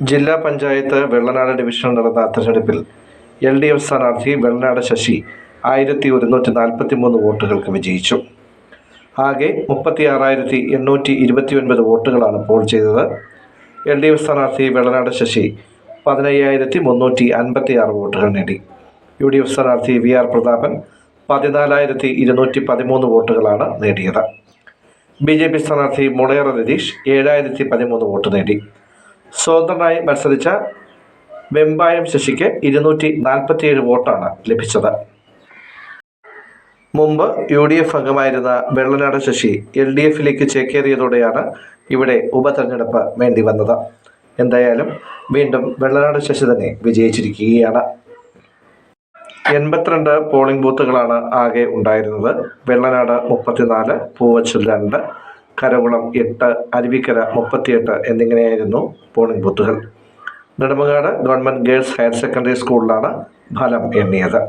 ജില്ലാ പഞ്ചായത്ത് വെള്ളനാട് ഡിവിഷനിൽ നടന്ന തെരഞ്ഞെടുപ്പിൽ എൽ ഡി എഫ് സ്ഥാനാർത്ഥി വെള്ളനാട് ശശി ആയിരത്തി ഒരുന്നൂറ്റി നാൽപ്പത്തി മൂന്ന് വോട്ടുകൾക്ക് വിജയിച്ചു. ആകെ മുപ്പത്തി ആറായിരത്തി എണ്ണൂറ്റി ഇരുപത്തി ഒൻപത് വോട്ടുകളാണ് പോൾ ചെയ്തത്. എൽ ഡി എഫ് സ്ഥാനാർത്ഥി വെള്ളനാട് ശശി പതിനയ്യായിരത്തി മുന്നൂറ്റി അൻപത്തി ആറ് വോട്ടുകൾ നേടി. യു ഡി എഫ് സ്ഥാനാർത്ഥി വി ആർ പ്രതാപൻ പതിനാലായിരത്തി ഇരുന്നൂറ്റി പതിമൂന്ന് വോട്ടുകളാണ് നേടിയത്. ബി ജെ പി സ്ഥാനാർത്ഥി മുളയറ രതീഷ് ഏഴായിരത്തി പതിമൂന്ന് വോട്ട് നേടി. സ്വതന്ത്രനായി മത്സരിച്ച വെമ്പായം ശശിക്ക് ഇരുന്നൂറ്റി നാൽപ്പത്തിയേഴ് വോട്ടാണ് ലഭിച്ചത്. മുമ്പ് യു ഡി എഫ് അംഗമായിരുന്ന വെള്ളനാട് ശശി എൽ ഡി എഫിലേക്ക് ചേക്കേറിയതോടെയാണ് ഇവിടെ ഉപതെരഞ്ഞെടുപ്പ് വേണ്ടി വന്നത്. എന്തായാലും വീണ്ടും വെള്ളനാട് ശശി തന്നെ വിജയിച്ചിരിക്കുകയാണ്. എൺപത്തിരണ്ട് പോളിംഗ് ബൂത്തുകളാണ് ആകെ ഉണ്ടായിരുന്നത്. വെള്ളനാട് മുപ്പത്തിനാല് പൂവച്ചൽ രണ്ട് കരകുളം എട്ട് അരുവിക്കര മുപ്പത്തിയെട്ട് എന്നിങ്ങനെയായിരുന്നു പോളിംഗ് ബൂത്തുകൾ. Nedumangad government girls higher secondary സ്കൂളിലാണ് ഫലം എണ്ണിയത്.